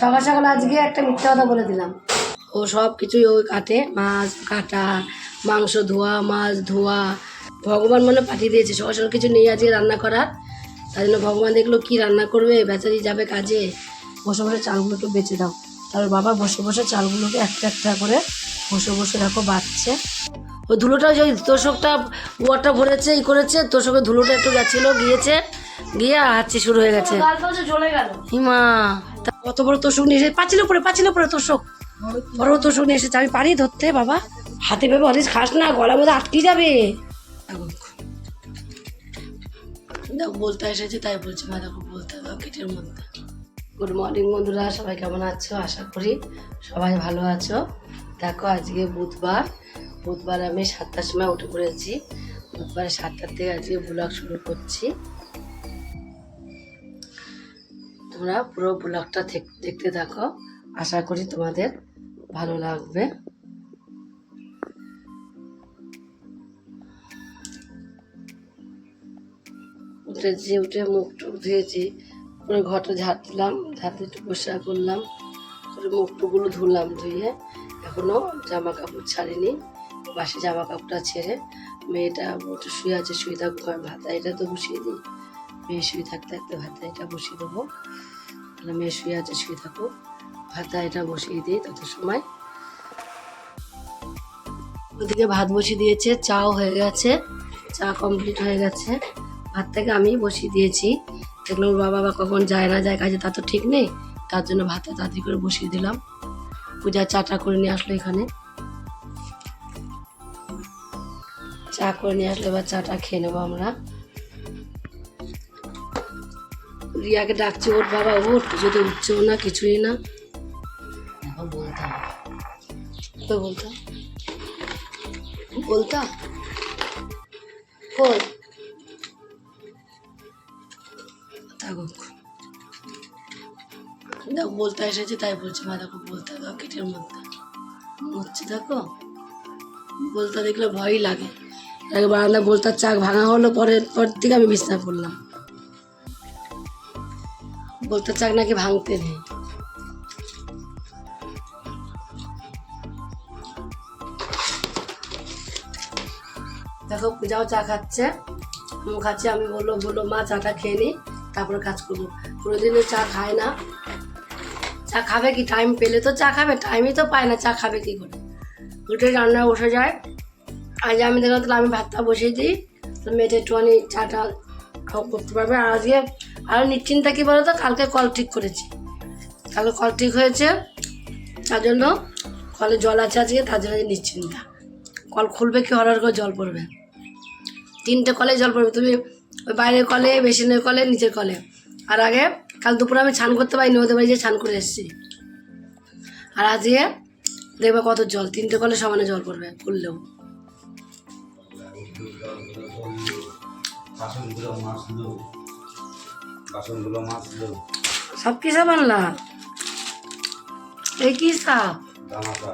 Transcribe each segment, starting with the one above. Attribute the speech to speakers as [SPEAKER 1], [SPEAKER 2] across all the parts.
[SPEAKER 1] সকাল সকাল আজকে একটা মিথ্যা কথা বলে দিলাম। ও সব কিছুই ওই কাটে মাছ কাটা মাংস ধোয়া মাছ ধোয়া। ভগবান মনে পাঠিয়ে দিয়েছে সকাল সকাল কিছু নেই আজকে রান্না করার। তাই জন্য ভগবান দেখল কি রান্না করবে বেচারি যাবে কাজে। বসে বসে চালগুলোকে বেঁচে দাও। তারপর বাবা বসে বসে চালগুলোকে একটা একটা করে বসে বসে দেখো বাচ্ছে। ওই ধুলোটা ওই তোষকটা ওয়ারটা ভরেছে ই করেছে। তোষকের ধুলোটা একটু গেছিল গিয়েছে গিয়ে হাঁচি শুরু হয়ে গেছে। হিমা তা কত বড় তোষক নিয়ে এসে পাঁচিলে পরে পাঁচিলে পরে তোষক বড় তোষক নিয়ে এসেছে আমি পারি ধরতে বাবা। হাতে ভেবে হরিস খাস না গলার মধ্যে আটকে যাবে। দেখো বলতে এসেছে তাই বলছি মা দেখো বলতে দাও কেটের মধ্যে গুড মর্নিং বন্ধুরা সবাই কেমন আছো? আশা করি সবাই ভালো আছো। দেখো আজকে বুধবার। বুধবার আমি সাতটার সময় উঠে পড়েছি। বুধবার সাতটার থেকে আজকে ব্লগ শুরু করছি। তোমরা পুরো ব্লগটা দেখতে থাকো। আশা করি তোমাদের ভালো লাগবে। যে উঠে মুখ টুক ধুয়েছি, পুরো ঘরটা ঝাড় দিলাম দিয়ে একটু পরিষ্কার করলাম, করে মুখ টুকগুলো ধুলাম, ধুয়ে এখনও জামা কাপড় ছাড়িনি, বাসি জামা কাপড়টা ছেড়ে মেয়েটা শুয়ে আছে, শুয়ে আমি ভাতা এটা তো বসিয়ে দিই। মেয়ে শুয়ে থাকতে থাকতে ভাতা এটা বসিয়ে দেবো। তাহলে মেয়ে শুয়ে আছে, শুয়ে থাকুক। ভাতা এটা বসিয়ে দিই, তত সময়। ওদিকে ভাত বসিয়ে দিয়েছে, চাও হয়ে গেছে, চা কমপ্লিট হয়ে গেছে। ভাতটাকে আমি বসিয়ে দিয়েছি। দেখলাম বাবা বা কখন যায় না যায় কাজে, তা তো ঠিক নেই। তার জন্য ভাতটা তাড়াতাড়ি করে বসিয়ে দিলাম। পূজা চাটা করে নিয়ে আসলো এখানে। চা করে নিয়ে আসলে, এবার চাটা খেয়ে নেব আমরা। রিয়াকে ডাকছি ওর বাবা ওঠ যদি উঠছেও না কিছুই না। এখন বলতাম। তো বলতাম বলতাম কই? থাকুক দেখো বলতে এসেছে তাই বলছি মা দেখো বলতে দাও কেটের মধ্যে। হচ্ছে দেখো। বলতে দেখলে ভয়ই লাগে। আগে বারান্দা বলতার চাক ভাঙা হলো পরের পর থেকে আমি বিছনা করলাম বলতে চাক নাকি ভাঙতে নেই? দেখো পূজাও চা খাচ্ছে। খাচ্ছি, আমি বলল বলল, মা, চাটা খেয়ে নি, তারপরে কাজ করব। কোনোদিনও চা খায় না। চা খাবে কি? টাইম পেলে তো চা খাবে টাইমই তো পায় না, চা খাবে কি করে? উঠে রান্না বসে যায়। আজ আমি দেখলাম, তাহলে আমি ভাতটা বসিয়ে দিই। তো মেয়েটা একটুখানি চাটা করতে পারবে। আর আজকে আরও নিশ্চিন্তা কী বলো তো কালকে কল ঠিক করেছি। কালকে কল ঠিক হয়েছে, তার জন্য কলে জল আছে আজকে, তার জন্য নিশ্চিন্তা। কল খুলবে কি হরার করে জল পড়বে? তিনটে কলে জল পড়বে। তুমি ওই বাইরের কলে বেসিনের কলে নিচের কলে আর আগে কাল দুপুরে আমি ছান করতে পারিনি, ওদের বাড়ি যে ছান করে এসেছি। আর আজকে দেখবে কত জল, তিনটে কলে সমানে জল পড়বে, খুললেও।
[SPEAKER 2] বাসনগুলো মাজলো
[SPEAKER 1] সব কি সাপ আনলা এই কি সাপ?
[SPEAKER 2] জামাটা।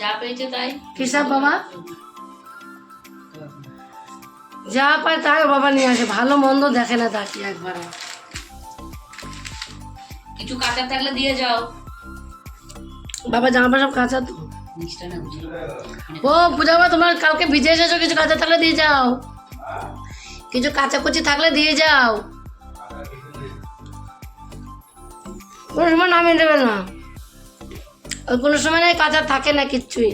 [SPEAKER 3] যা পেয়েছে তাই?
[SPEAKER 1] কি সাপ বাবা? যা পায় তাই বাবা নিয়ে আসে ভালো মন্দ দেখে না তাকে একবার।
[SPEAKER 3] কিছু কাঁচা থাকলে দিয়ে যাও।
[SPEAKER 1] বাবা জামা সব কাঁচা তো? ও পূজা বাবা তোমার কালকে ভিজে এসেছ কিছু কাঁচা থাকলে দিয়ে যাও। কিছু কাঁচা কুচি থাকলে দিয়ে যাও। কোনো সময় নামিয়ে দেবে না। কোনো সময় নাই কাঁচা থাকে না কিচ্ছুই।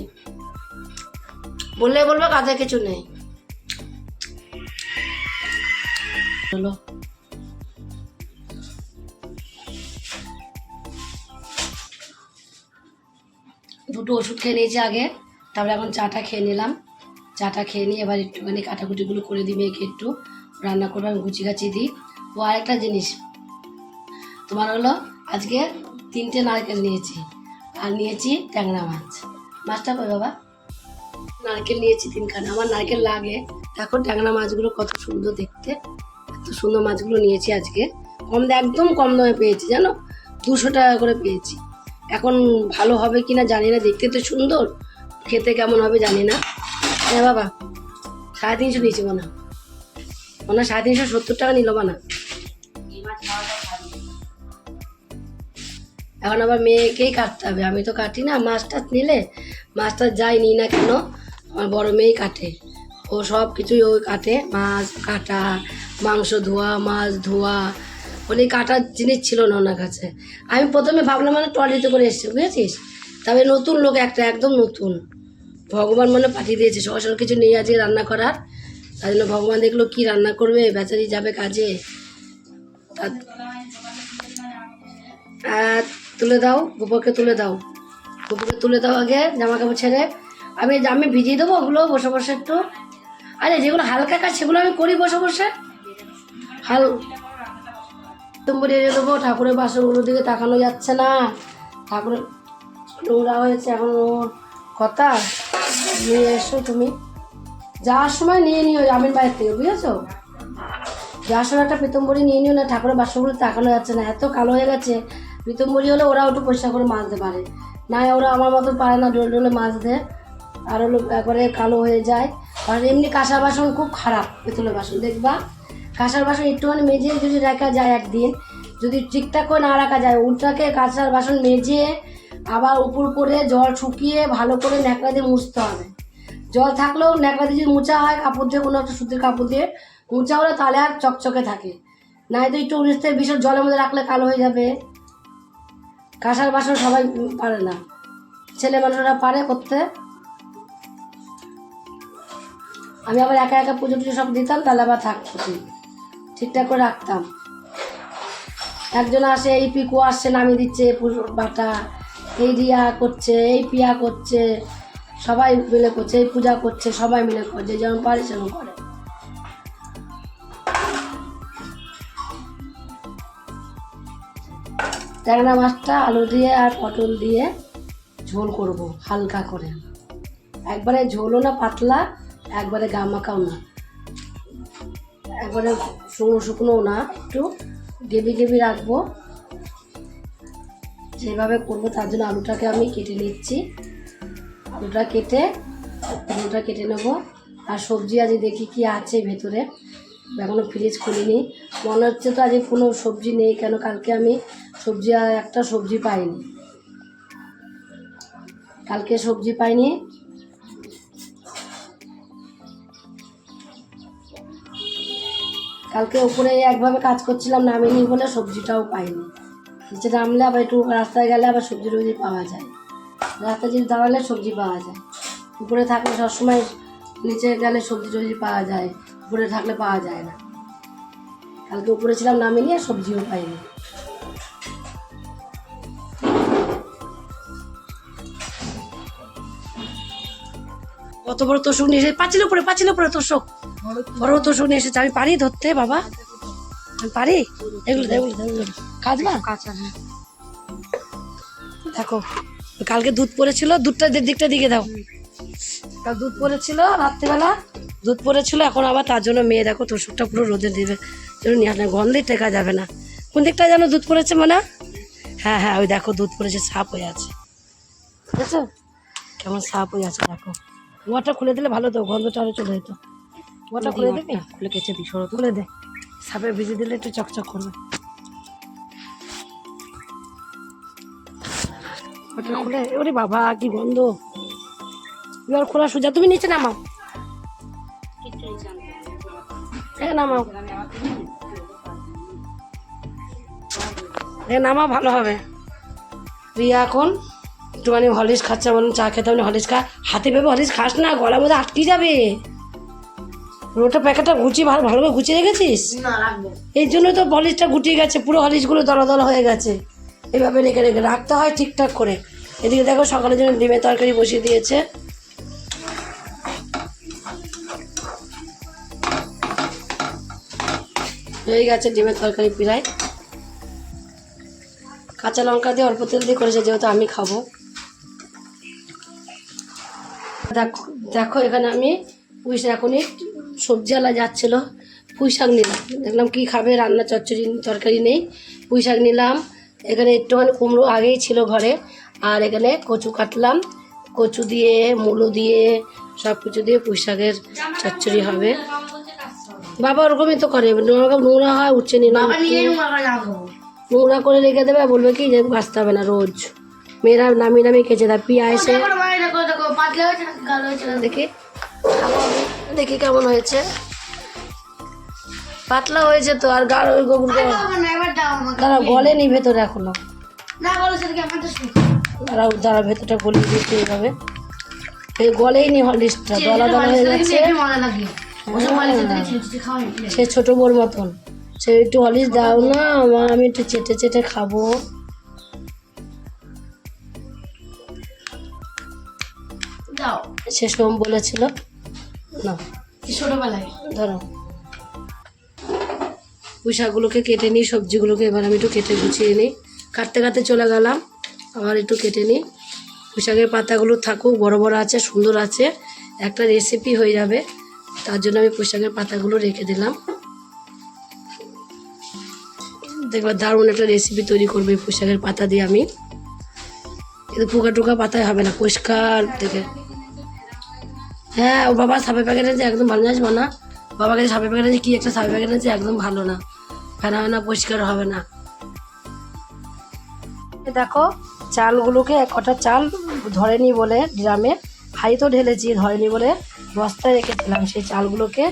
[SPEAKER 1] বললে বলবে কাঁচা কিছু নেই। চলো। দুটো ওষুধ খেয়ে নিয়েছি আগে, তারপরে এখন চাটা খেয়ে নিলাম। চাটা খেয়ে নিয়ে এবার একটুখানি কাটাকুটিগুলো করে দিই মেয়েকে একটু। রান্না করব, আমি গুছি গাছি দিই। ও আরেকটা জিনিস। তোমার হলো আজকে তিনটে নারকেল নিয়েছি। আর নিয়েছি ট্যাংরা মাছ। মাছটা কই বাবা? নারকেল নিয়েছি তিনখানা। আমার নারকেল লাগে। এখন ট্যাংরা মাছগুলো কত সুন্দর দেখতে। এত সুন্দর মাছগুলো নিয়েছি আজকে। কম দামে একদম কম দামে পেয়েছি, জানো? দুশো টাকা করে পেয়েছি। এখন ভালো হবে কি না জানি না। দেখতে তো সুন্দর। খেতে কেমন হবে জানি না। হ্যাঁ বাবা, সাড়ে তিনশো নিয়েছি হয়। মনে সাড়ে তিনশো সত্তর টাকা নিল না এখন আবার মেয়েকেই কাটতে হবে। আমি তো কাটি না মাছ টাছ নিলে মাছ টাছ যাই নিই না কেন, আমার বড় মেয়েই কাটে। ও সব কিছুই ও কাটে, মাছ কাটা, মাংস ধোয়া, মাছ ধোয়া। ওই কাটার জিনিস ছিল না ওনার কাছে। আমি প্রথমে ভাবলাম মানে ট্রলিতে করে এসেছি, বুঝেছিস? তবে নতুন লোক একটা, একদম নতুন। ভগবান মনে পাঠিয়ে দিয়েছে, সকাল সকাল কিছু নেই আজকে রান্না করার। তাই জন্য ভগবান দেখল কি রান্না করবে, বেচারি যাবে কাজে। তা- আর তুলে দাও গোবরকে তুলে দাও। গোবরকে তুলে দাও আগে, জামা কাপড় ছেড়ে। আমি আমি ভিজিয়ে দেবো ওগুলো বসে বসে একটু। আরে যেগুলো হালকা কাজ, সেগুলো আমি করি বসে বসে। হাল নম্বর এড়িয়ে দেবো, ঠাকুরের বাসনগুলোর দিকে তাকানো যাচ্ছে না। ঠাকুরের নোংরা হয়েছে এখন ওর কথা। নিয়ে এসো তুমি। যাওয়ার সময় নিয়ে নিও আমির বাইরে থেকে, বুঝেছ? যাওয়ার সময় একটা পিতম্বরি নিয়ে নিও, না ঠাকুরের বাসনগুলো তাকানো যাচ্ছে না। এত কালো হয়ে গেছে। পিতম্বরি হলে ওরা একটু পরিষ্কার করে মাজতে পারে। না ওরা আমার মতো পারে না, ডোলে ডোলে মাজতে আর হলো একবারে কালো হয়ে যায়। আর এমনি কাঁসার বাসন খুব খারাপ পিতলের বাসন, দেখবা? কাঁসার বাসন একটুখানি মেজে যদি রাখা যায় একদিন, যদি ঠিকঠাক করে না রাখা যায়, উল্টাকে কাঁসার বাসন মেজে আবার উপর করে জল শুকিয়ে ভালো করে ন্যাকড়া দিয়ে মুছতে হবে। জল থাকলেও ন্যাকড়া দিয়ে যদি মোচা হয়, কাপড় দিয়ে, কোনো একটা সুতির কাপড় দিয়ে মোচা হলে তাহলে আর চকচকে থাকে। নাই তো একটু উনিশ থেকে বিশেষ জলের মধ্যে রাখলে কালো হয়ে যাবে। কাঁসার বাসন সবাই পারে না। ছেলে মানুষরা পারে করতে। আমি আবার একা একা পুজো টুজো সব দিতাম, তাহলে আবার থাকতো ঠিকঠাক করে রাখতাম। একজন আসে, এই পিকু আসছে, নামিয়ে দিচ্ছে বাটা, এই রিয়া করছে, এই পিয়া করছে, সবাই মিলে করছে, এই পূজা করছে, সবাই মিলে করছে, যেমন পারে সেরকম করে। ট্যাংরা মাছটা আলু দিয়ে আর পটল দিয়ে ঝোল করব, হালকা করে। একবারে ঝোলও না, পাতলা, একবারে গামাকাও না। একবারে শুকনো শুকনোও না, একটু গেবি গেবি রাখব। যেভাবে করব তার জন্য আলুটাকে আমি কেটে নিচ্ছি। আলুটা কেটে আলুটা কেটে নেব। আর সবজি আজ দেখি কি আছে ভেতরে। এখনও ফ্রিজ খুলিনি। মনে হচ্ছে তো আজ কোনো সবজি নেই, কেন কালকে আমি সবজি আর একটা সবজি পাইনি। কালকে সবজি পাইনি। কালকে উপরে একভাবে কাজ করছিলাম, নামিনি বলে সবজিটাও পাইনি। নিচে নামলে আবার একটু রাস্তায় গেলে আবার সবজি টবজি পাওয়া যায়। রাস্তায় যদি দাঁড়ালে সবজি পাওয়া যায়। উপরে থাকলে সবসময় নিচে গেলে সবজি টবজি পাওয়া যায়। উপরে থাকলে পাওয়া যায় না। কালকে উপরে ছিলাম, নামিনি আর সবজিও পাইনি। কত বড় তোষক নিয়ে এসে পাঁচিল উপরে পাঁচিল উপরে তোষক বড় তোষক নিয়ে এসেছে। আমি পারি ধরতে বাবা। আমি পারি? এগুলো এগুলো এগুলো। কাজবা
[SPEAKER 3] কাঁচা
[SPEAKER 1] দেখো, কালকে দুধ পড়েছিল। দুধটা দিকটা দিকে দাও। কাল দুধ পড়েছিল রাত্রিবেলা। দুধ পড়েছিল, এখন আবার তার জন্য মেয়ে দেখো তোষকটা পুরো রোদে দেবে। গন্ধে টেকা যাবে না। কোন দিকটা যেন দুধ পড়েছে মানে? হ্যাঁ হ্যাঁ ওই দেখো, দুধ পড়েছে, সাপ হয়ে আছে। বুঝেছ কেমন সাপ হয়ে আছে, দেখো। ওয়াটা খুলে দিলে ভালো তো গন্ধটা আরও চলে যেত। ওয়াটা খুলে দিবি?
[SPEAKER 3] খুলে কেচে দিই সরো
[SPEAKER 1] খুলে দে। সাপে ভিজে দিলে একটু চকচক করবে। ওটা খুলে ওরে বাবা কি গন্ধ। এবার খোলা সোজা তুমি নিচে নামাও। নামাও। এ নামাও ভালো হবে। রিয়া এখন একটুখানি হলিস খাচ্ছে বলুন চা খেতে হবে হলিস খা। হাতে ভেবে হলিস খাস না গলার মধ্যে আটকে যাবে। ওটা প্যাকেটটা গুছিয়ে ভালো ভালো করে গুছিয়ে রেখেছিস? এই জন্য তো হলিসটা গুটিয়ে গেছে পুরো হলিসগুলো দলা দলা হয়ে গেছে। এভাবে রেখে রেখে রাখতে হয় ঠিকঠাক করে। এদিকে দেখো সকালের জন্য ডিমের তরকারি বসিয়ে দিয়েছে। হয়ে গেছে ডিমের তরকারি প্রায়। কাঁচা লঙ্কা দিয়ে অল্প তেল দিয়ে করেছে যেহেতু আমি খাব। দেখো দেখো এখানে আমি পুঁই শাক। এখনই সবজি আলা যাচ্ছিল পুঁই শাক নিলাম। দেখলাম কি খাবে রান্না চচ্চড়ি তরকারি নেই। পুঁই শাক নিলাম। এখানে একটুখানি কুমড়ো আগেই ছিল ঘরে। আর এখানে কচু কাটলাম। কচু দিয়ে মূলো দিয়ে সব কিছু দিয়ে পুঁই শাকের চচ্চড়ি হবে। বাবা ওরকমই তো করে নোংরা নোংরা হয় উঠছে নি না নোংরা করে রেখে দেবে আর বলবে কি যে বাঁচতে হবে না রোজ। মেয়েরা নামি নামি খেয়েছে তা পিয়া এসে
[SPEAKER 4] পাতলা হয়েছে না হয়েছে
[SPEAKER 1] দেখি। দেখি কেমন হয়েছে। পাতলা হয়েছে তো আর গাঢ় গোবর
[SPEAKER 4] হবে না এবার দাও আমাকে।
[SPEAKER 1] দাঁড়া গলেনি ভেতরে
[SPEAKER 4] এখনও।
[SPEAKER 1] দাঁড়াও দাঁড়া ভেতরটা গলিয়ে দিতে এইভাবে। এই গলেই নি হলিসটা দলা দলা হয়ে যাচ্ছে
[SPEAKER 4] খাওয়া
[SPEAKER 1] সে ছোট বোর মতন। সে একটু হলিস দাও না মা আমি একটু চেটে চেটে খাব। সে সোম বলেছিল। না।
[SPEAKER 4] ছোটবেলায়?
[SPEAKER 1] ধরো। পুঁশাকগুলোকে কেটে নিই সবজিগুলোকে এবার আমি একটু কেটে গুছিয়ে নিই। কাটতে কাটতে চলে গেলাম আবার একটু কেটে নিই। পুঁশাকের পাতাগুলো থাকুক বড় বড় আছে সুন্দর আছে একটা রেসিপি হয়ে যাবে। তার জন্য আমি পুঁশাকের পাতাগুলো রেখে দিলাম। দেখবার দারুণ একটা রেসিপি তৈরি করবে পুঁশাকের পাতা দিয়ে আমি। কিন্তু পোকা টোকা পাতায় হবে না পরিষ্কার থেকে হ্যাঁ ও বাবা, সাপের প্যাকেট আছে একদম ভালো আসব না বাবাকে সাপের প্যাকেট আছে কি একটা সাপের প্যাকেট আছে একদম ভালো না। ফেনা না, পরিষ্কার হবে না। দেখো, চালগুলোকে এক কটা চাল ধরেনি বলে ড্রামে তো ঢেলেছি, ধরেনি বলে বস্তায় রেখেছিলাম সেই চালগুলোকে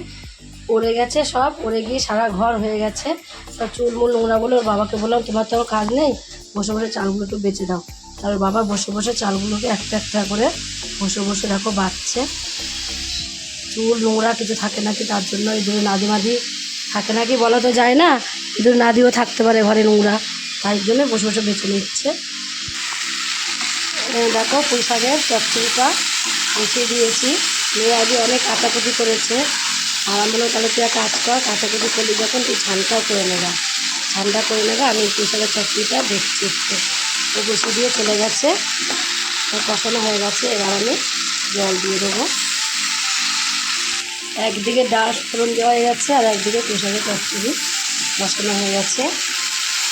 [SPEAKER 1] পড়ে গেছে সব, পড়ে গিয়ে সারা ঘর হয়ে গেছে। সব চুলমুল বলে ওর বাবাকে বললাম, তোমার তো কাজ নেই, বসে বসে চালগুলো একটু বেঁচে দাও। তার বাবা বসে বসে চালগুলোকে একটা একটা করে বসে বসে দেখো বাচ্ছে চুল, নোংরা কিছু থাকে নাকি তার জন্য ইঁদুর নাদি মাদি থাকে নাকি বলা তো যায় না। ইঁদুর নাদিও থাকতে পারে ঘরে নোংরা। তাই জন্য বসে বসে বেছে নিচ্ছে। দেখো পুঁই শাকের চচ্চড়িটা বসিয়ে দিয়েছি। মেয়ে আগে অনেক কাটাকুটি করেছে। আর আমি বললাম, তাহলে তুই এক কাজ কর, কাটাকুটি করলি যখন তুই ছানটাও করে নেবা। ছানটা করে নেবা, আমি পুঁই শাকের চচ্চড়িটা দেখছি একটু। ও বসে দিয়ে চলে গেছে। কষানো হয়ে গেছে। এবার আমি জল দিয়ে দেবো। একদিকে ডাল ফোড়ন দেওয়া হয়ে যাচ্ছে আর একদিকে কুসারে চচ্চড়ি বসানো হয়ে গেছে।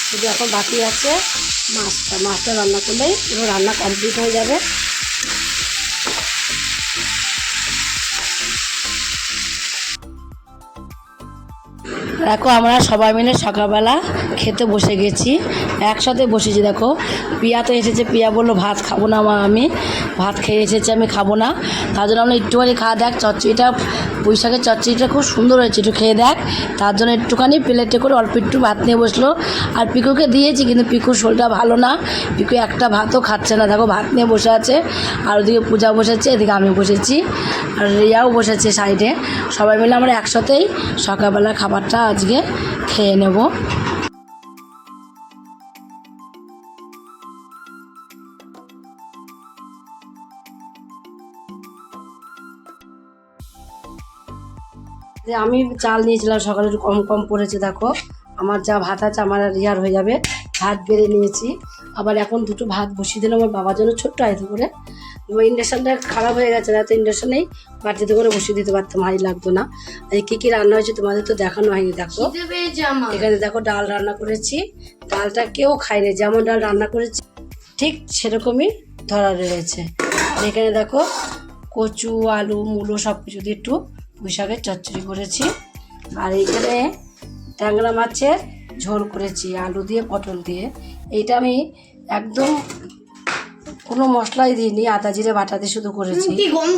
[SPEAKER 1] শুধু এখন বাকি আছে মাছটা মাছটা রান্না করলেই পুরো রান্না কমপ্লিট হয়ে যাবে। দেখো আমরা সবাই মিলে সকালবেলা খেতে বসে গেছি। একসাথে বসেছি, দেখো। পিয়া তো এসেছে, পিয়া বলল, ভাত খাব না মা, আমি। ভাত খেয়ে এসেছে, আমি খাব না। তার জন্য আমরা একটুখানি খাওয়া দেখ, চচ্চড়িটা পুঁই শাকের চচ্চড়িটা খুব সুন্দর হয়েছে, একটু খেয়ে দেখ। তার জন্য একটুখানি প্লেটে করে অল্প একটু ভাত নিয়ে বসল। আর পিকুকে দিয়েছি, কিন্তু পিকুর শোলটা ভালো না। পিকু একটা ভাতও খাচ্ছে না, দেখো ভাত নিয়ে বসে আছে। আর ওদিকে পূজা বসেছে, এদিকে আমি বসেছি। আর রিয়াও বসেছে সাইডে সবাই মিলে আমরা একসাথেই সকালবেলা খাবারটা আজকে খেয়ে নেব। যে আমি চাল নিয়েছিলাম সকালে একটু কম কম পড়েছে দেখো। আমার যা ভাত আছে আমার আর রিয়ার হয়ে যাবে। ভাত বেড়ে নিয়েছি। আবার এখন দুটো ভাত বসিয়ে দিলাম আমার বাবার জন্য ছোট্ট আয়তো করে। ইন্ডাকশানটা খারাপ হয়ে গেছে না তো ইন্ডাকশান নেই। বাটিতে করে বসিয়ে দিতে পারতাম হাই লাগতো না। কী কী রান্না হয়েছে তোমাদের তো দেখানো হয়নি দেখো। এখানে দেখো ডাল রান্না করেছি। ডালটা কেউ খায়নি যেমন ডাল রান্না করেছি ঠিক সেরকমই ধরা রয়েছে। এখানে দেখো কচু আলু মূলো সব কিছু দিয়ে একটু পুঁই শাকের চচ্চড়ি করেছি। আর এইখানে ট্যাংরা মাছের ঝোল করেছি আলু দিয়ে পটল দিয়ে। এইটা আমি একদম কোনো মশলাই দিইনি আদা জিরে বাটা দিয়ে শুধু করেছি।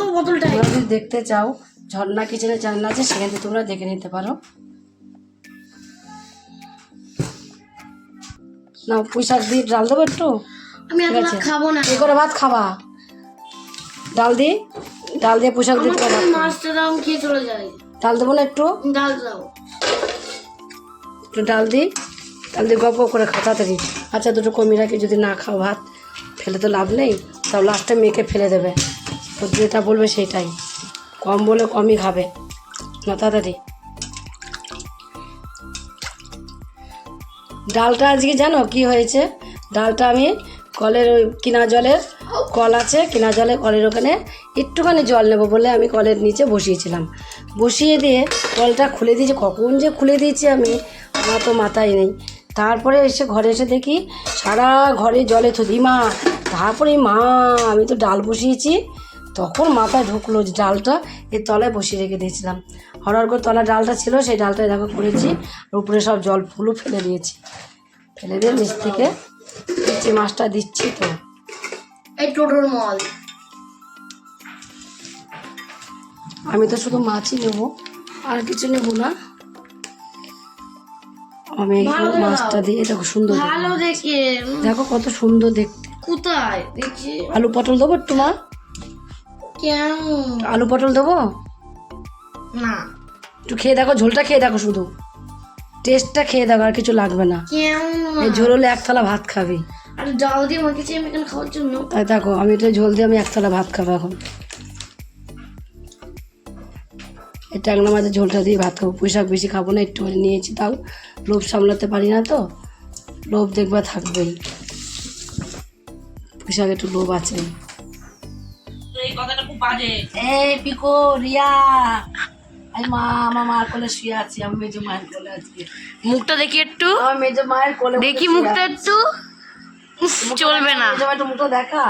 [SPEAKER 1] তোমরা যদি দেখতে চাও ঝর্ণা কিচেনের চ্যানেল আছে সেখান থেকে তোমরা দেখে নিতে পারো। না পুঁই শাক দিয়ে ডাল দেবো একটু?
[SPEAKER 4] আমি। খাব না।
[SPEAKER 1] কি করে ভাত খাবা। ডাল দি। ডাল দিয়ে পোশাক দিতে
[SPEAKER 4] কাছে মাছটা দাও খেয়ে চলে যাই।
[SPEAKER 1] ডাল দেবো না একটু?
[SPEAKER 4] ডাল দাও।
[SPEAKER 1] একটু ডাল দিই। ডাল দিয়ে গপ করে খাও তাড়াতাড়ি। আচ্ছা দুটো কমি রাখি যদি না খাও ভাত ফেলে তো লাভ নেই। তাও লাস্টে মেয়েকে ফেলে দেবে। তো যেটা বলবে সেটাই। কম বলে কমই খাবে। না তাড়াতাড়ি। ডালটা আজকে জানো কি হয়েছে? ডালটা আমি কলের ওই কিনা জলের কল আছে, কিনা জলে কলের ওখানে একটুখানি জল নেব বলে আমি কলের নিচে বসিয়েছিলাম। বসিয়ে দিয়ে কলটা খুলে দিয়েছি। কখন যে খুলে দিয়েছি আমি, আমার তো মাথায় নেই। তারপরে এসে ঘরে এসে দেখি সারা ঘরে জলে থদি মা। তারপরে মা, আমি তো ডাল বসিয়েছি। তখন মাথায় ঢুকলো যে ডালটা এর তলায় বসিয়ে রেখে দিয়েছিলাম। হঠাৎ করে তলায় ডালটা ছিল, সেই ডালটা দেখো করেছি, উপরে সব জল ফুলও ফেলে দিয়েছি। ফেলে দিয়ে নিচ থেকে দিচ্ছি মাছটা দিচ্ছি তো।
[SPEAKER 4] এই টোটোর মল।
[SPEAKER 1] আমি তো শুধু মাছই নেব আর কিছু নেব না। আমি। মাছটা দিয়ে দেখো সুন্দর
[SPEAKER 4] ভালো দেখে।
[SPEAKER 1] দেখো কত সুন্দর দেখতে
[SPEAKER 4] কোথায়? দেখছি
[SPEAKER 1] আলু পটল দেবো তোমার
[SPEAKER 4] কেমন?
[SPEAKER 1] আলু পটল দেবো?
[SPEAKER 4] না।
[SPEAKER 1] একটু খেয়ে দেখো ঝোলটা খেয়ে দেখো শুধু। টেস্টটা খেয়ে দেখো আর কিছু লাগবে না। এই ঝোল হলে এক থালা ভাত খাবি।
[SPEAKER 4] আর ডাল দিয়ে আমি এখানে খাওয়ার জন্য।
[SPEAKER 1] তাই দেখো আমি এটা ঝোল দিয়ে আমি এক থালা ভাত খাব এখন। এই ট্যাংরা মাছের ঝোলটা দিয়ে ভাত খাব। বেশি খাব না একটু নিয়েছি তাও লোভ সামলাতে পারি না তো। লোভ দেখবা থাকবেই। পুঁই একটু লোভ আছে।
[SPEAKER 3] এই কথাটা খুব বাজে।
[SPEAKER 1] এই পিকো রিয়া। আমি মা আমার মার কোলে শুয়ে আছি আমি মেজো মায়ের কোলে আছি
[SPEAKER 4] মুখটা দেখি একটু।
[SPEAKER 1] আমার মেজো মায়ের কোলে
[SPEAKER 4] দেখি মুখটা একটু। চলবে না
[SPEAKER 1] একটু মুখটা দেখা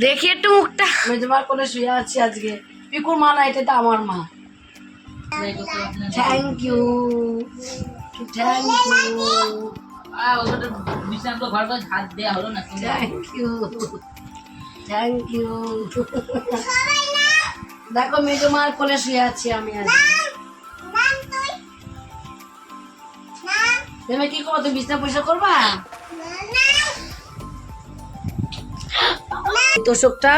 [SPEAKER 4] দেখি একটু মুখটা
[SPEAKER 1] মেজো মার কোলে শুয়ে আছি আজকে পিকুর মা না এটা তো আমার মা থ্যাংক ইউ থ্যাংক ইউ দেখো মেজো মার কোলে শুয়ে আছি আমি আজ তুমি কি করব তুমি বিছনা পয়সা করবা তোষকটা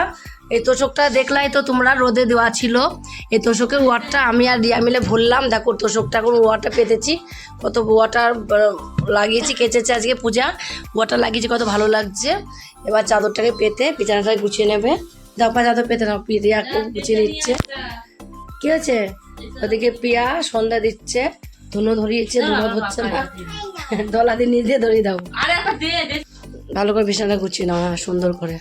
[SPEAKER 1] এই তোষকটা দেখলাই তো তোমরা রোদে দেওয়া ছিল। এই তোষকের ওয়ারটা আমি আর রিয়া মিলে ভরলাম। দেখো তোষকটা এখন ওয়ারটা পেতেছি। কত ওয়াটার লাগিয়েছি কেচেছে আজকে পূজা। ওয়াটার লাগিয়েছি কত ভালো লাগছে। এবার চাদরটাকে পেতে বিছানাটাকে গুছিয়ে নেবে। দাও পা চাদর পেতে নাও রিয়া গুছিয়ে নিচ্ছে। কি হয়েছে? ওদিকে পিয়া সন্ধ্যা দিচ্ছে। ধুনো ধরিয়েছে ধুনো ধরছে না। দলা দিয়ে নিজে ধরিয়ে দাও। ভালো করে বিছানাটা গুছিয়ে নাও হ্যাঁ সুন্দর করে।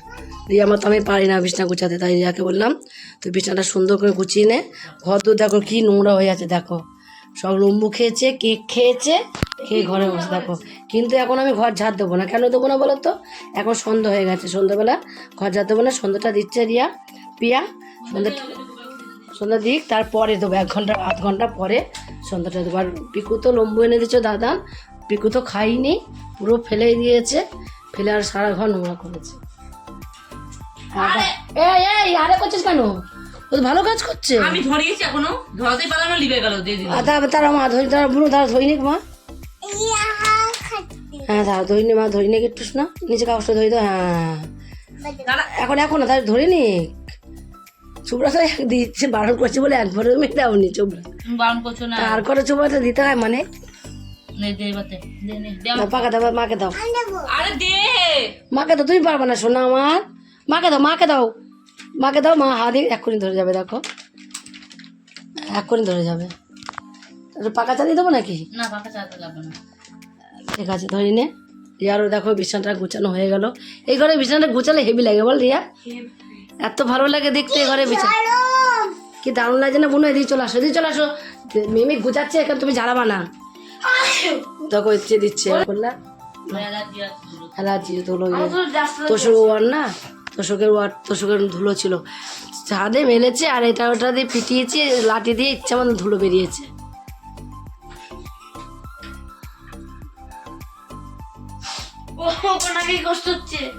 [SPEAKER 1] রিয়া আমার তো আমি পারি না বিছানা গুছাতে, তাই রিয়াকে বললাম, তুই বিছানাটা সুন্দর করে গুছিয়ে নে। ঘর তো দেখো কি নোংরা হয়ে আছে, দেখো। সব লম্বু খেয়েছে, কেক খেয়েছে, খেয়ে ঘরে বসে, দেখো। কিন্তু এখন আমি ঘর ঝাড় দেবো না। কেন দেবো না বলো তো? এখন সন্ধ্যা হয়ে গেছে, সন্ধ্যাবেলা। ঘর ঝাড় দেবো না, সন্ধ্যাটা দিচ্ছে রিয়া, পিয়া। সন্ধ্যা সন্ধ্যা দিক, তারপরে দেবো, এক ঘণ্টা, আধ ঘণ্টা পরে সন্ধ্যাটা দেবো। আর পিকু তো লম্বু এনে দিচ্ছ দাদা। পিকু তো খাইনি, পুরো ফেলেই দিয়েছে। ফেলে আর সারা ঘর নোংরা করেছে। এই এই আরে করছিস কেন? ও তো ভালো কাজ করছে।
[SPEAKER 3] আমি ধরিয়েছি এখনও। ধরাতে পারলাম না লিবে গেল দিয়ে দিল
[SPEAKER 1] আর তার তারা মা ধরি তারা বুনো তারা ধরি নিক মা। হ্যাঁ তারা ধরি নি মা ধরি নিক একটু না? নিচে কাগজটা ধরি তো হ্যাঁ। এখন এখন তার ধরে নিক তো দিচ্ছে বারণ করছে বলে একবারও মেয়ে দাওনি
[SPEAKER 3] তুমি বারণ করছ না।
[SPEAKER 1] আর করে চুবড়াটা দিতে হয় মানে?
[SPEAKER 3] নে দে বাতে দে নে দে
[SPEAKER 1] দাও, পাকা দাও মাকে দাও।
[SPEAKER 3] আরে দে।
[SPEAKER 1] মাকে দাও তুমি পারবে না শোনা আমার। মাকে দাও মাকে দাও। মাকে দাও মা হাত এক্ষুনি ধরে যাবে দেখো। এক্ষুনি ধরে যাবে। পাকা চালিয়ে দেবো নাকি?
[SPEAKER 3] না পাখা চালাতে লাগবে না।
[SPEAKER 1] ঠিক আছে ধরি নে। রিয়ারও দেখো বিছানাটা গুছানো হয়ে গেল। এই ঘরে বিছানাটা গুছালে হেভি লাগে বল রিয়া। এত ভালো লাগে দেখতে এই ঘরে বিছানা কি দারুণ লাগছে না বোনো এদিকে চলে আসো এদিকে চলে আসো। মেমি গুছাচ্ছে এখানে তুমি ঝাড়াবা না। দেখো ইচ্ছে দিচ্ছে বললা
[SPEAKER 3] অ্যালার্জি
[SPEAKER 4] রাস্তা
[SPEAKER 1] না? তোষকের ওয়ার তোষকের ধুলো ছিল। ছাদে মেলেছে আর এটা ওটা দিয়ে পিটিয়েছে লাঠি দিয়ে ইচ্ছা মতো ধুলো বেরিয়েছে।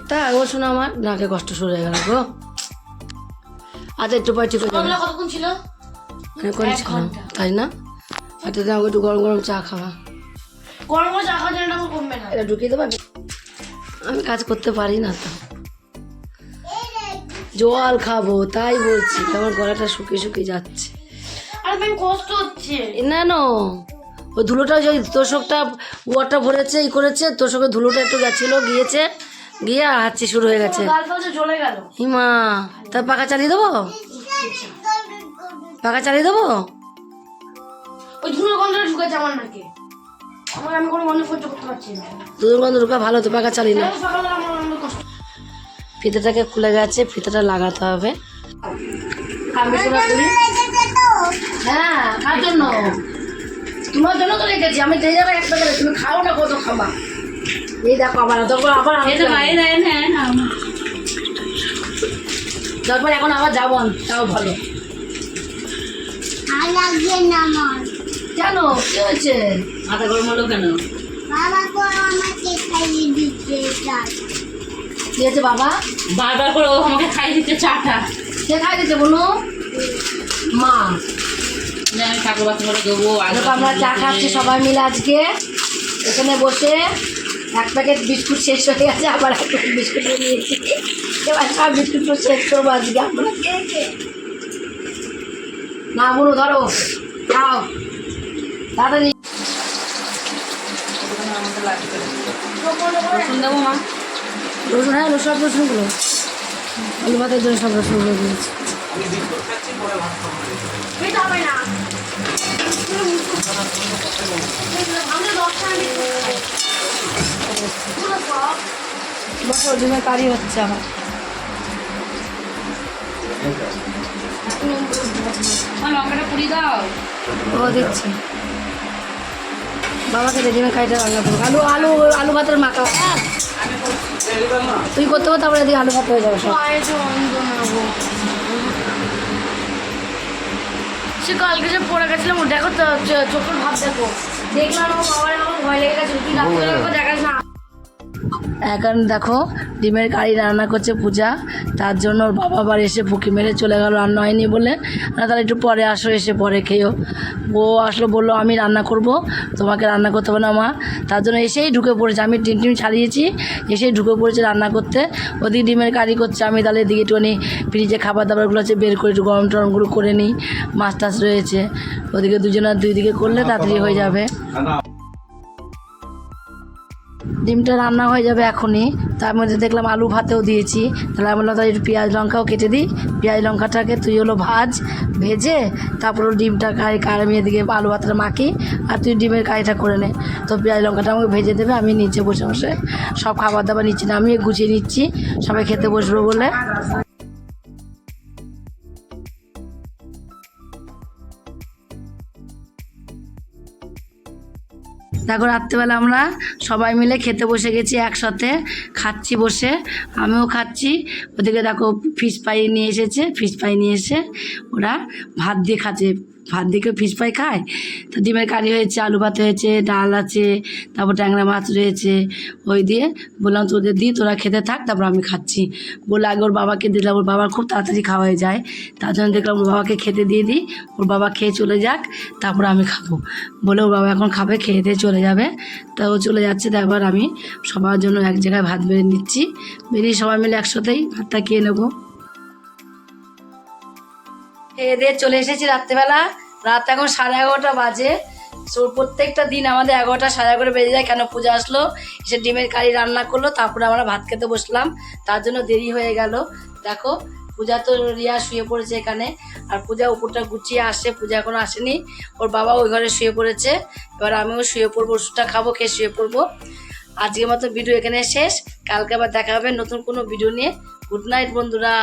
[SPEAKER 1] তা ও শোনো আমার নাকে কষ্ট শুরু হয়ে গেল গো। আচ্ছা একটু পরে ঠিক হয়ে
[SPEAKER 4] কতক্ষণ ছিল?
[SPEAKER 1] অনেকক্ষণ ছিল তাই না? আচ্ছা দাও একটু গরম গরম চা খাওয়া।
[SPEAKER 4] গরম চা
[SPEAKER 1] এটা ঢুকিয়ে দেবা আমি কাজ করতে পারি না তো। জল খাব তাই বলছি। আমার গলাটা শুকিয়ে শুকিয়ে যাচ্ছে।
[SPEAKER 4] কষ্ট হচ্ছে।
[SPEAKER 1] না নো। ওই ধুলোটা যে তোষকটা ওয়ারটা ভরেছে ই করেছে তোষকের ধুলোটা একটু গেছিল গিয়েছে গিয়ে হাঁচি শুরু হয়ে গেছে। হিমা তা পাখা চালিয়ে দেবো? পাখা চালিয়ে দেবো?
[SPEAKER 4] ওই ধুলো গন্ধটা ঢুকেছে আমার নাকে। আমার আমি কোনো সহ্য করতে পারছি না।
[SPEAKER 1] দুধ গন্ধ ঢুকা ভালো তো পাখা চালিয়ে না। ফিতেটাকে খুলে গেছে ফিতেটা লাগাতে হবে। হ্যাঁ কার জন্য? তোমার জন্য তো রেখেছি আমি যে যাবে একটা করে তুমি খাও না কত খাবা? এই দেখো আবার তারপর আবার
[SPEAKER 3] এই তো দেয় না না
[SPEAKER 1] তারপর এখন আবার যাব তাও ভালো। কেন? কি হয়েছে?
[SPEAKER 3] মাথা গরম হলো কেন?
[SPEAKER 1] দিয়েছে বাবা?
[SPEAKER 3] বারবার করে ও আমাকে খাই দিচ্ছে চাটা।
[SPEAKER 1] কে খাই দিয়েছে বলো মা।
[SPEAKER 3] আমি ঠাকুর বাসন করে দেবো
[SPEAKER 1] আমরা চা খাচ্ছি সবাই মিলে আজকে। এখানে বসে এক প্যাকেট বিস্কুট শেষ হয়ে গেছে আবার এক প্যাকেট বিস্কুট নিয়েছি। এবার সব বিস্কুটগুলো শেষ করব আজকে আমরা। কে কে না বলো ধরো। খাও তাড়াতাড়ি।
[SPEAKER 3] দেবো মা।
[SPEAKER 1] রসুন হ্যাঁ সব রসুনগুলো আলু ভাতের জন্য সব রসুনগুলো দিয়েছি বছর ডিমের কারি হচ্ছে আমার।
[SPEAKER 3] লঙ্কাটা দাও।
[SPEAKER 1] ও দিচ্ছি। বাবাকে দিয়ে খাইতে রান্না করব। আলু আলু আলু ভাতের মাখা। হ্যাঁ তুই করতে করতে তারপরে এদিকে আলু ভাত হয়ে যাবে সব।
[SPEAKER 4] সে কালকে যে পড়ে গেছিলাম ও দেখো চোখের ভাব দেখো। দেখলাম ও বাবার আমার ভয় লেগে গেছে তুই রাত্রে দেখাস না
[SPEAKER 1] এখন দেখো, ডিমের কারি রান্না করছে পূজা, তার জন্য ওর বাবা আবার এসে ফুকি মেরে চলে গেল রান্না হয়নি বলে। না, তাহলে একটু পরে আসো, এসে পরে খেয়েও। ও আসলো, বলল, আমি রান্না করব, তোমাকে রান্না করতে হবে না মা। তার জন্য এসেই ঢুকে পড়েছে। আমি টিম টিম ছাড়িয়েছি, এসেই ঢুকে পড়েছে রান্না করতে। ওদিকে ডিমের কারি করছে, আমি তাহলে এদিকে একটুখানি ফ্রিজে খাবার দাবারগুলো আছে, বের করে একটু গরম টরমগুলো করে নিই। মাছ টাছ রয়েছে। ওদিকে দুজনের দুই দিকে করলে তাড়াতাড়ি হয়ে যাবে। ডিমটা রান্না হয়ে যাবে এখনই। তার মধ্যে দেখলাম আলু ভাতেও দিয়েছি। তাহলে আমি বললাম তাই একটু পেঁয়াজ লঙ্কাও কেটে দিই। পেঁয়াজ লঙ্কাটাকে তুই হলো ভাজ, ভেজে তারপর ডিমটা কারি কারি আমি আলু ভাতটা মাখি, আর তুই ডিমের কারিটা করে নে। তো পেঁয়াজ লঙ্কাটা আমাকে ভেজে দেবে, আমি নিচে বসে বসে সব খাবার দাবার নিচ্ছি না আমি গুছিয়ে নিচ্ছি, সবাই খেতে বসবো বলে। দেখো, রাত্রেবেলা আমরা সবাই মিলে খেতে বসে গেছি একসাথে। খাচ্ছি বসে। আমিও খাচ্ছি। ওদিকে দেখো ফিশ ফ্রাই নিয়ে এসেছে। ফিশ ফ্রাই নিয়ে এসে ওরা ভাত দিয়ে খাচ্ছে। দিয়ে কেউ ফিশ ফ্রাই খায় তো ডিমের কারি হয়েছে, আলু ভাত হয়েছে, ডাল আছে, তারপর ট্যাংরা মাছ রয়েছে। ওই দিয়ে বললাম তোদের দিই, তোরা খেতে থাক, তারপর আমি খাচ্ছি। বলে আগে ওর বাবাকে দিলাম, ওর বাবার খুব তাড়াতাড়ি খাওয়া হয়ে যায়। তার জন্য দেখলাম ওর বাবাকে খেতে দিয়ে দিই, ওর বাবা খেয়ে চলে যাক, তারপর আমি খাব। বলে ওর বাবা এখন খাবে, খেয়ে দিয়ে চলে যাবে। তা ও চলে যাচ্ছে তারপর আমি সবার জন্য এক জায়গায় ভাত বেড়ে নিচ্ছি। বেরিয়ে সবাই মিলে একসাথেই ভাতটা খেয়ে নেব। খেয়ে চলে এসেছি রাত্রেবেলা। রাত এখন সাড়ে এগারোটা বাজে। প্রত্যেকটা দিন আমাদের এগারোটা সাড়ে এগারোটা বেজে যায় কেন পূজা আসলো। এসে ডিমের কারি রান্না করল, তারপরে আমরা ভাত খেতে বসলাম। তার জন্য দেরি হয়ে গেল। দেখো, পূজা তো রিয়া শুয়ে পড়েছে এখানে। আর পূজা উপরটা গুছিয়ে আসছে পূজা এখনও আসেনি। ওর বাবা ওই ঘরে শুয়ে পড়েছে। এবার আমিও শুয়ে পড়ব, ওষুধটা খাব, খেয়ে শুয়ে পড়ব। আজকের মতো ভিডিও এখানে শেষ। কালকে আবার দেখা হবে নতুন কোনো ভিডিও নিয়ে। গুড নাইট বন্ধুরা।